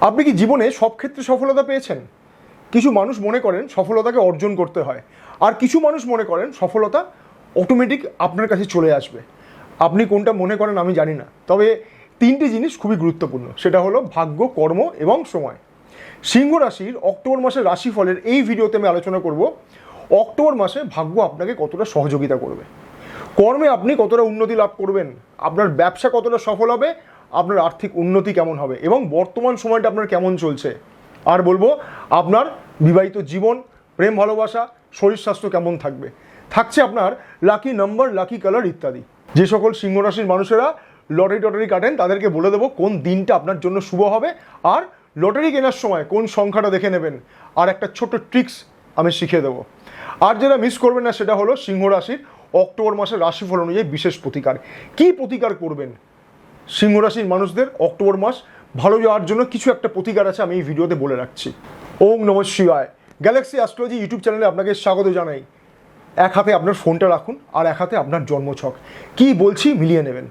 আপনি কি জীবনে সব ক্ষেত্রে সফলতা পেয়েছেন? কিছু মানুষ মনে করেন সফলতাকে অর্জন করতে হয়। আর কিছু মানুষ মনে করেন সফলতা অটোমেটিক আপনার কাছে চলে আসবে। আপনি কোনটা মনে করেন আমি জানি না। তবে তিনটি জিনিস খুবই গুরুত্বপূর্ণ। সেটা হলো ভাগ্য, কর্ম এবং সময়। সিংহ রাশির অক্টোবর মাসের রাশিফলের এই ভিডিওতে আমি আলোচনা করব, অক্টোবর মাসে ভাগ্য আপনাকে কতটা সহযোগিতা করবে। কর্মে আপনি কতটা উন্নতি লাভ করবেন, আপনার ব্যবসা কতটা সফল হবে আপনার আর্থিক উন্নতি কেমন হবে এবং বর্তমান সময়টা আপনার কেমন চলছে? আর বলব, আপনার বিবাহিত জীবন, প্রেম ভালোবাসা, শরীর স্বাস্থ্য কেমন থাকবে? থাকছে আপনার লাকি নাম্বার লাকি কালার ইত্যাদি। যে সকল সিংহ রাশির মানুষেরা লটারি টটারি কাটেন, তাদেরকে বলে দেবো কোন দিনটা আপনার জন্য শুভ হবে আর লটারি কেনার সময় কোন সংখ্যাটা দেখে নেবেন। আর একটা ছোট ট্রিক্স আমি শিখিয়ে দেবো। আর যেটা মিস করবেন না সেটা হলো সিংহ রাশির অক্টোবর মাসের রাশিফল অনুযায়ী বিশেষ প্রতিকার। কি প্রতিকার করবেন? সিংহ রাশির মানুষদের অক্টোবর মাস ভালো যাওয়ার জন্য কিছু একটা প্রতিকার আছে আমি এই ভিডিওতে বলে রাখছি। ওম নম শিবায়। গ্যালাক্সি অ্যাস্ট্রোলজি ইউটিউব চ্যানেলে আপনাকে স্বাগত জানাই। এক হাতে আপনার ফোনটা রাখুন আর এক হাতে আপনার জন্মছক। কি বলছি মিলিয়ে নেবেন।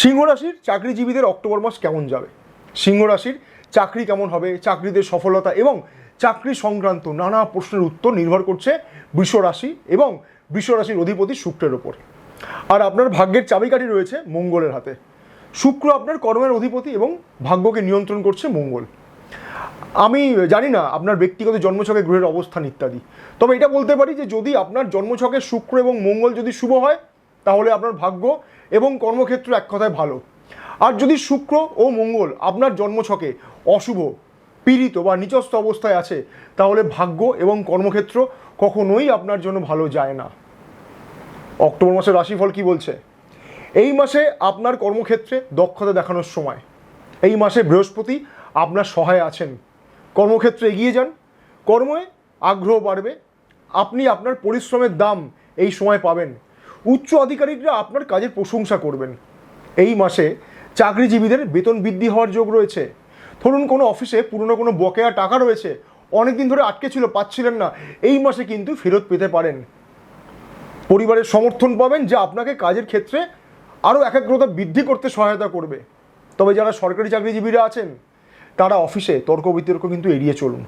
সিংহ রাশির চাকরিজীবীদের অক্টোবর মাস কেমন যাবে? সিংহ রাশির চাকরি কেমন হবে? চাকরিতে সফলতা এবং চাকরি সংক্রান্ত নানা প্রশ্নের উত্তর নির্ভর করছে বৃষ রাশি এবং বৃষ রাশির অধিপতি শুক্রের ওপর আর আপনার ভাগ্যের চাবিকাঠি রয়েছে মঙ্গলের হাতে। শুক্র আপনার কর্মের অধিপতি এবং ভাগ্যকে নিয়ন্ত্রণ করছে মঙ্গল। আমি জানি না আপনার ব্যক্তিগত জন্মছকে গ্রহের অবস্থান ইত্যাদি। তবে এটা বলতে পারি যে যদি আপনার জন্মছকে শুক্র এবং মঙ্গল যদি শুভ হয়, তাহলে আপনার ভাগ্য এবং কর্মক্ষেত্র এক কথায় ভালো। আর যদি শুক্র ও মঙ্গল আপনার জন্মছকে অশুভ, পীড়িত বা নিচস্থ অবস্থায় আছে, তাহলে ভাগ্য এবং কর্মক্ষেত্র কখনোই আপনার জন্য ভালো যায় না। অক্টোবর মাসের রাশিফল কি বলছে? এই মাসে আপনার কর্মক্ষেত্রে দক্ষতা দেখানোর সময়। এই মাসে বৃহস্পতি আপনার সহায় আছেন। কর্মক্ষেত্রে এগিয়ে যান। কর্মে আগ্রহ বাড়বে। আপনি আপনার পরিশ্রমের দাম এই সময় পাবেন। উচ্চ আধিকারিকরা আপনার কাজের প্রশংসা করবেন। এই মাসে চাকরিজীবীদের বেতন বৃদ্ধি হওয়ার যোগ রয়েছে। ধরুন কোনো অফিসে পুরনো কোনো বকেয়া টাকা রয়েছে। অনেকদিন ধরে আটকে ছিল, পাচ্ছিলেন না। এই মাসে কিন্তু ফেরত পেতে পারেন। পরিবারের সমর্থন পাবেন যা আপনাকে কাজের ক্ষেত্রে আরও একাগ্রতা বৃদ্ধি করতে সহায়তা করবে। তবে যারা সরকারি চাকরিজীবীরা আছেন, তারা অফিসে তর্ক বিতর্ক কিন্তু এড়িয়ে চলুন।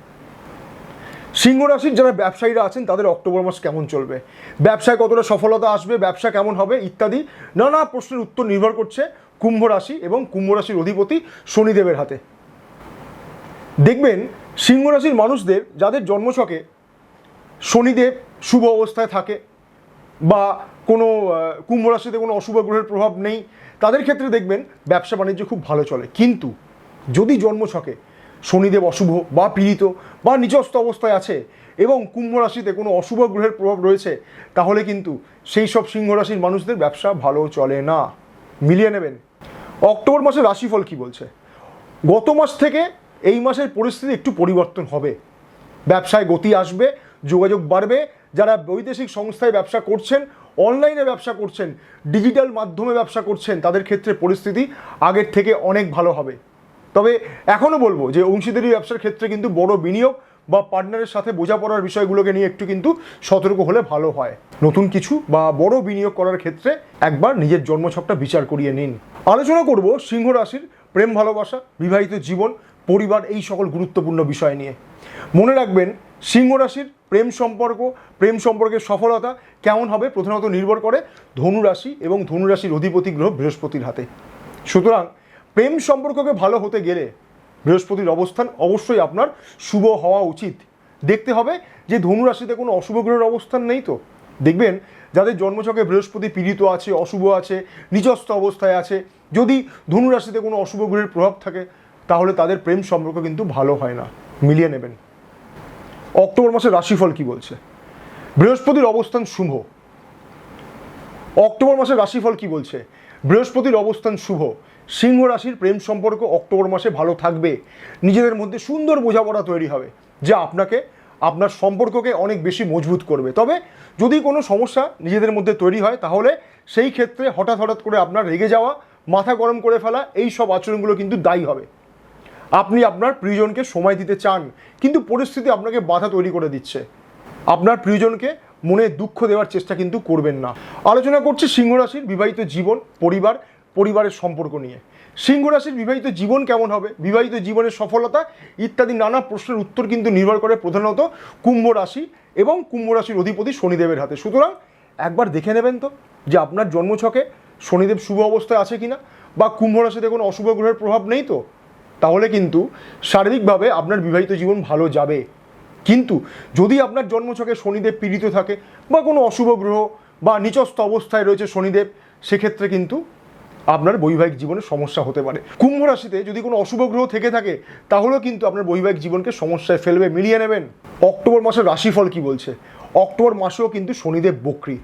সিংহ রাশির যারা ব্যবসায়ীরা আছেন, তাদের অক্টোবর মাস কেমন চলবে? ব্যবসায় কতটা সফলতা আসবে, ব্যবসা কেমন হবে, ইত্যাদি নানা প্রশ্নের উত্তর নির্ভর করছে কুম্ভ রাশি এবং কুম্ভ রাশির অধিপতি শনিদেবের হাতে। দেখবেন, সিংহ রাশির মানুষদের যাদের জন্মছকে শনিদেব শুভ অবস্থায় থাকে বা কোনো কুম্ভ রাশিতে কোনো অশুভ গ্রহের প্রভাব নেই। তাদের ক্ষেত্রে দেখবেন, ব্যবসা বাণিজ্য খুব ভালো চলে। কিন্তু যদি জন্মছকে শনিদেব অশুভ বা পীড়িত বা নিচস্থ অবস্থায় আছে এবং কুম্ভ রাশিতে কোনো অশুভ গ্রহের প্রভাব রয়েছে, তাহলে কিন্তু সেই সব সিংহ রাশির মানুষদের ব্যবসা ভালো চলে না। মিলিয়ে নেবেন। অক্টোবর মাসের রাশিফল কি বলছে? গত মাস থেকে এই মাসের পরিস্থিতি একটু পরিবর্তন হবে। ব্যবসায় গতি আসবে, যোগাযোগ বাড়বে। যারা বৈদেশিক সংস্থায় ব্যবসা করছেন অনলাইনে ব্যবসা করছেন, ডিজিটাল মাধ্যমে ব্যবসা করছেন, তাদের ক্ষেত্রে পরিস্থিতি আগের থেকে অনেক ভালো হবে। তবে এখনও বলব যে অংশীদারি ব্যবসার ক্ষেত্রে কিন্তু বড় বিনিয়োগ বা পার্টনারের সাথে বোঝাপড়ার বিষয়গুলোকে নিয়ে একটু কিন্তু সতর্ক হলে ভালো হয়। নতুন কিছু বা বড় বিনিয়োগ করার ক্ষেত্রে একবার নিজের জন্মছকটা বিচার করিয়ে নিন। আলোচনা করব সিংহ রাশির প্রেম ভালোবাসা, বিবাহিত জীবন, পরিবার, এই সকল গুরুত্বপূর্ণ বিষয় নিয়ে। মনে রাখবেন, সিংহ রাশির প্রেম সম্পর্ক, প্রেম সম্পর্কের সফলতা কেমন হবে প্রধানত নির্ভর করে ধনু রাশি এবং ধনু রাশির অধিপতি গ্রহ বৃহস্পতির হাতে। সুতরাং প্রেম সম্পর্ককে ভালো হতে গেলে বৃহস্পতির অবস্থান অবশ্যই আপনার শুভ হওয়া উচিত। দেখতে হবে যে ধনু রাশিতে কোনো অশুভ গ্রহের অবস্থান নেই তো। দেখবেন যাদের জন্মছকে বৃহস্পতি পীড়িত আছে, অশুভ আছে, নিজস্ব অবস্থায় আছে, যদি ধনু রাশিতে কোনো অশুভ গ্রহের প্রভাব থাকে, তাহলে তাদের প্রেম সম্পর্ক কিন্তু ভালো হয় না। মিলিয়ে নেবেন। অক্টোবর মাসের রাশিফল কি বলছে? বৃহস্পতির অবস্থান শুভ। অক্টোবর মাসের রাশিফল কি বলছে? বৃহস্পতির অবস্থান শুভ। সিংহ রাশির প্রেম সম্পর্ক অক্টোবর মাসে ভালো থাকবে। নিজেদের মধ্যে সুন্দর বোঝাপড়া তৈরি হবে, যা আপনাকে, আপনার সম্পর্ককে অনেক বেশি মজবুত করবে। তবে যদি কোনো সমস্যা নিজেদের মধ্যে তৈরি হয়, তাহলে সেই ক্ষেত্রে হঠাৎ হঠাৎ করে আপনার রেগে যাওয়া, মাথা গরম করে ফেলা এই সব আচরণগুলো কিন্তু দায়ী হবে। আপনি আপনার প্রিয়জনকে সময় দিতে চান, কিন্তু পরিস্থিতি আপনাকে বাধা তৈরি করে দিচ্ছে। আপনার প্রিয়জনকে মনে দুঃখ দেওয়ার চেষ্টা কিন্তু করবেন না। আলোচনা করছি সিংহ রাশির বিবাহিত জীবন, পরিবার, পরিবারের সম্পর্ক নিয়ে। সিংহ রাশির বিবাহিত জীবন কেমন হবে? বিবাহিত জীবনের সফলতা ইত্যাদি নানা প্রশ্নের উত্তর কিন্তু নির্ভর করে প্রধানত কুম্ভ রাশি এবং কুম্ভ রাশির অধিপতি শনিদেবের হাতে। সুতরাং একবার দেখে নেবেন তো যে আপনার জন্মছকে শনিদেব শুভ অবস্থায় আছে কিনা, বা কুম্ভ রাশিতে কোনো অশুভ গ্রহের প্রভাব নেই তো? তাহলে কিন্তু শারীরিকভাবে আপনার বিবাহিত জীবন ভালো যাবে। কিন্তু যদি আপনার জন্মছকে শনিদেব পীড়িত থাকে বা কোনো অশুভ গ্রহ বা নিচস্থ অবস্থায় রয়েছে শনিদেব, সেক্ষেত্রে কিন্তু আপনার বৈবাহিক জীবনে সমস্যা হতে পারে। কুম্ভ রাশিতে যদি কোনো অশুভ গ্রহ থেকে থাকে, তাহলেও কিন্তু আপনার বৈবাহিক জীবনকে সমস্যায় ফেলবে, মিলিয়ে নেবেন। অক্টোবর মাসের রাশিফল কি বলছে? অক্টোবর মাসেও কিন্তু শনিদেব বক্রি।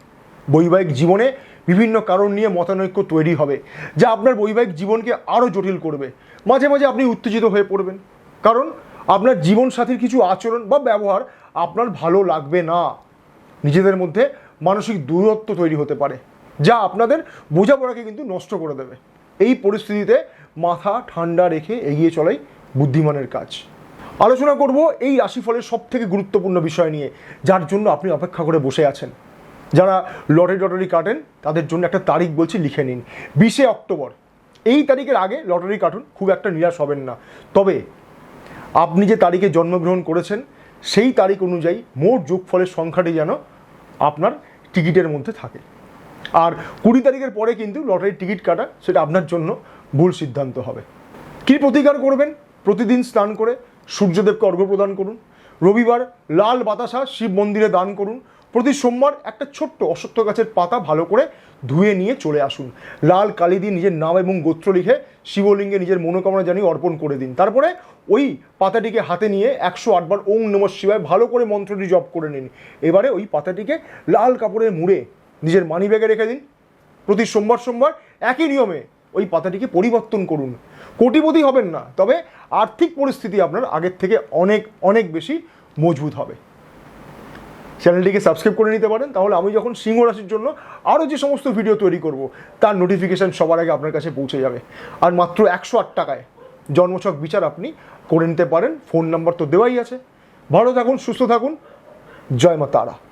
বৈবাহিক জীবনে বিভিন্ন কারণ নিয়ে মতানৈক্য তৈরি হবে, যা আপনার বৈবাহিক জীবনকে আরও জটিল করবে। মাঝে মাঝে আপনি উত্তেজিত হয়ে পড়বেন, কারণ আপনার জীবনসাথীর কিছু আচরণ বা ব্যবহার আপনার ভালো লাগবে না। নিজেদের মধ্যে মানসিক দূরত্ব তৈরি হতে পারে, যা আপনাদের বোঝাপড়াকে কিন্তু নষ্ট করে দেবে। এই পরিস্থিতিতে মাথা ঠান্ডা রেখে এগিয়ে চলাই বুদ্ধিমানের কাজ। আলোচনা করব এই রাশিফলের সব থেকে গুরুত্বপূর্ণ বিষয় নিয়ে, যার জন্য আপনি অপেক্ষা করে বসে আছেন। যারা লটারি টটারি কাটেন, তাদের জন্য একটা তারিখ বলছি, লিখে নিন। বিশে অক্টোবর। এই তারিখের আগে লটারি কাটুন, খুব একটা নিরাশ হবেন না। তবে আপনি যে তারিখে জন্মগ্রহণ করেছেন, সেই তারিখ অনুযায়ী মোট যোগফলের সংখ্যাটি যেন আপনার টিকিটের মধ্যে থাকে। আর কুড়ি তারিখের পরে কিন্তু লটারির টিকিট কাটা, সেটা আপনার জন্য ভুল সিদ্ধান্ত হবে। কী প্রতিকার করবেন? প্রতিদিন স্নান করে সূর্যদেবকে অর্ঘ্য প্রদান করুন। রবিবার লাল বাতাসা শিব মন্দিরে দান করুন। প্রতি সোমবার একটা ছোট্ট অশ্বত্থ গাছের পাতা ভালো করে ধুয়ে নিয়ে চলে আসুন। লাল কালি দিয়ে নিজের নাম এবং গোত্র লিখে শিবলিঙ্গে নিজের মনোকামনা জানিয়ে অর্পণ করে দিন। তারপরে ওই পাতাটিকে হাতে নিয়ে একশো আটবার ওং নম শিবায় ভালো করে মন্ত্রটি জপ করে নিন। এবারে ওই পাতাটিকে লাল কাপড়ে মুড়ে নিজের মানি ব্যাগে রেখে দিন। প্রতি সোমবার সোমবার একই নিয়মে ওই পাতাটিকে পরিবর্তন করুন। কোটিপতি হবেন না, তবে আর্থিক পরিস্থিতি আপনার আগের থেকে অনেক অনেক বেশি মজবুত হবে। চ্যানেলটিকে সাবস্ক্রাইব করে নিতে পারেন। তাহলে আমি যখন সিংহ রাশির জন্য আরও যে সমস্ত ভিডিও তৈরি করব, তার নোটিফিকেশান সবার আগে আপনার কাছে পৌঁছে যাবে। আর মাত্র একশো আট টাকায় জন্মছক বিচার আপনি করে নিতে পারেন। ফোন নাম্বার তো দেওয়াই আছে। ভালো থাকুন, সুস্থ থাকুন। জয় মা তারা।